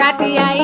কাটিয়াই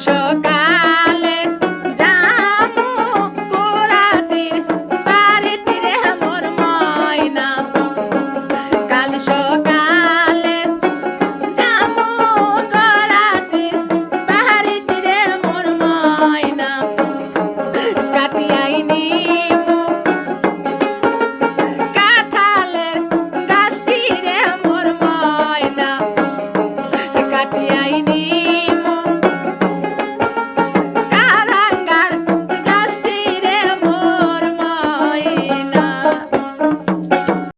আশা